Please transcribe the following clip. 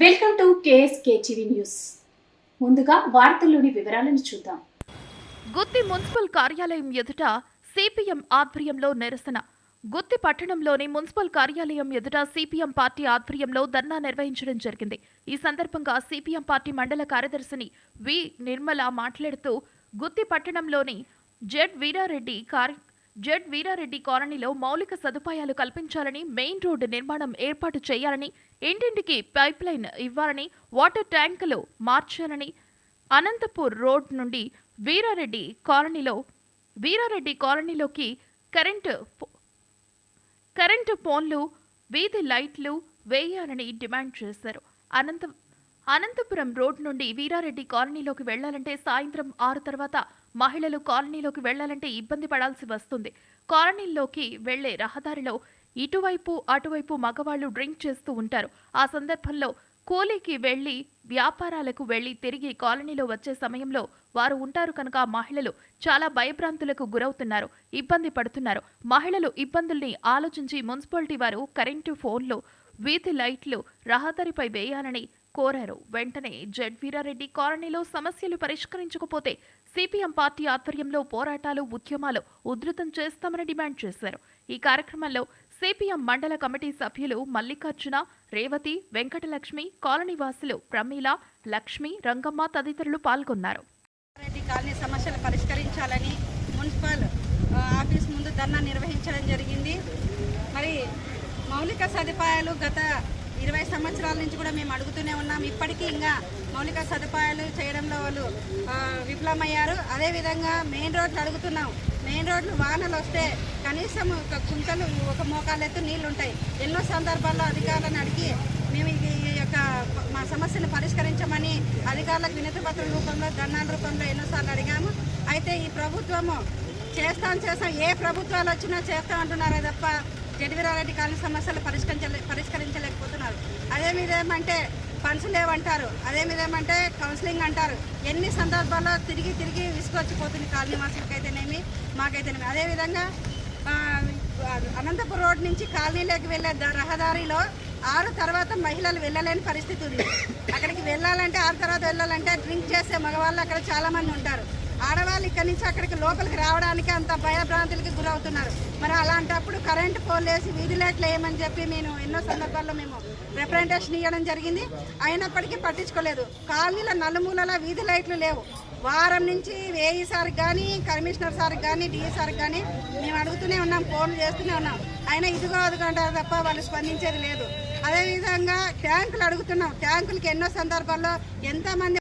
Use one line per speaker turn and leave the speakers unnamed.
Welcome to KSK TV news. ముందుగా వార్తల్లోని వివరాలను చూద్దాం.
గుత్తి మున్సిపల్ కార్యాలయం ఎదుట సిపిఎం ఆధ్వర్యంలో నిరసన. గుత్తి పట్టణంలోని మున్సిపల్ కార్యాలయం ఎదుట సిపిఎం పార్టీ ఆధ్వర్యంలో ధర్నా నిర్వహించడం జరిగింది. ఈ సందర్భంగా సిపిఎం పార్టీ మండల కార్యదర్శిని వి నిర్మల మాట్లాడుతూ గుత్తి పట్టణంలోని జెడ్ వీరారెడ్డి కార్ జెడ్ వీరారెడ్డి కాలనీలో మౌలిక సదుపాయాలు కల్పించాలని మెయిన్ రోడ్డు నిర్మాణం ఏర్పాటు చేయాలని ఇంటింటికి పైప్ లైన్ ఇవ్వాలని వాటర్ ట్యాంకులు మార్చాలని అనంతపూర్ రోడ్ నుండి వీరారెడ్డి కాలనీలో వీరారెడ్డి కాలనీలోకి కరెంటు కరెంటు ఫోన్లు వీధి లైట్లు వేయాలని డిమాండ్ చేశారు. అనంత అనంతపురం రోడ్ నుండి వీరారెడ్డి కాలనీలోకి వెళ్ళాలంటే సాయంత్రం ఆరు తర్వాత మహిళలు కాలనీలోకి వెళ్ళాలంటే ఇబ్బంది పడాల్సి వస్తుంది. కాలనీల్లోకి వెళ్ళే రహదారిలో ఇటువైపు అటువైపు మగవాళ్ళు డ్రింక్ చేస్తూ ఉంటారు. ఆ సందర్భంలో కూలీకి వెళ్ళి వ్యాపారాలకు వెళ్ళి తిరిగి కాలనీలో వచ్చే సమయంలో వారు ఉంటారు కనుక మహిళలు చాలా భయభ్రాంతులకు గురవుతున్నారు ఇబ్బంది పడుతున్నారు. మహిళలు ఇబ్బందుల్ని ఆలోచించి మున్సిపాలిటీ వారు కరెంటు ఫోన్లు వీధి లైట్లు రహదారిపై వేయాలని కోరారు. వెంటనే జెడ్ వీరారెడ్డి కాలనీలో సమస్యలు పరిష్కరించకపోతే సిపిఎం పార్టీ ఆధ్వర్యంలో పోరాటాలు ఉద్యమాలు ఉధృతం చేస్తామని డిమాండ్ చేశారు. ఈ కార్యక్రమంలో సిపిఎం మండల కమిటీ సభ్యులు మల్లికార్జున రేవతి వెంకటలక్ష్మి కాలనీ వాసులు ప్రమీల లక్ష్మి రంగమ్మ తదితరులు పాల్గొన్నారు.
కాలనీ సమస్యలు పరిష్కరించాలని మున్సిపల్ ఆఫీస్ ముందు ధర్నా నిర్వహించడం జరిగింది. మరి మౌలిక సదుపాయాలు గత ఇరవై సంవత్సరాల నుంచి కూడా మేము అడుగుతూనే ఉన్నాం. ఇప్పటికీ ఇంకా మౌలిక సదుపాయాలు చేయడంలో వాళ్ళు విఫలమయ్యారు. అదేవిధంగా మెయిన్ రోడ్లు అడుగుతున్నాం. మెయిన్ రోడ్లు వానలు వస్తే కనీసం ఒక కుంటలు ఒక మోకాలెత్తు నీళ్ళు ఉంటాయి ఎన్నో సందర్భాల్లో అధికారులను అడిగి మేము ఈ యొక్క మా సమస్యను పరిష్కరించమని అధికారులకు వినతి పత్రం రూపంలో ధర్నాల రూపంలో ఎన్నోసార్లు అడిగాము. అయితే ఈ ప్రభుత్వము చేస్తాం చేస్తాం. ఏ ప్రభుత్వాలు వచ్చినా చేస్తాం అంటున్నారే తప్ప జడివీరారెడ్డి కాలనీ సమస్యలు పరిష్కరించలే పరిష్కరించలేకపోతున్నారు. అదే ఫండ్స్ లేవంటారు అదే కౌన్సిలింగ్ అంటారు. ఎన్ని సందర్భాల్లో తిరిగి తిరిగి విసుకొచ్చిపోతుంది కాలనీ వాసులకైతేనేమి మాకైతేనేమి. అదేవిధంగా అనంతపురం రోడ్ నుంచి కాలనీలోకి వెళ్ళే రహదారిలో ఆరు తర్వాత మహిళలు వెళ్ళలేని పరిస్థితి ఉంది. అక్కడికి వెళ్ళాలంటే ఆరు తర్వాత వెళ్ళాలంటే డ్రింక్ చేసే మగవాళ్ళు అక్కడ చాలామంది ఉంటారు. ఆడవాళ్ళు ఇక్కడి నుంచి అక్కడికి లోపలికి రావడానికి అంత భయభ్రాంతులు అవుతున్నారు. మరి అలాంటప్పుడు కరెంటు పోలేసి వీధి లైట్లు వేయమని చెప్పి నేను ఎన్నో సందర్భాల్లో మేము రిప్రజెంటేషన్ ఇవ్వడం జరిగింది. అయినప్పటికీ పట్టించుకోలేదు. కాలనీల నలుమూలల వీధి లైట్లు లేవు. వారం నుంచి ఏఈ సార్ కానీ కమిషనర్ సార్కి కానీ డిఈ సార్ కానీ మేము అడుగుతూనే ఉన్నాం ఫోన్లు చేస్తూనే ఉన్నాం. అయినా ఇదిగో అదిగో అంటారు తప్ప వాళ్ళు స్పందించేది లేదు. అదేవిధంగా ట్యాంకులు అడుగుతున్నాం. ట్యాంకులకి ఎన్నో సందర్భాల్లో ఎంతమంది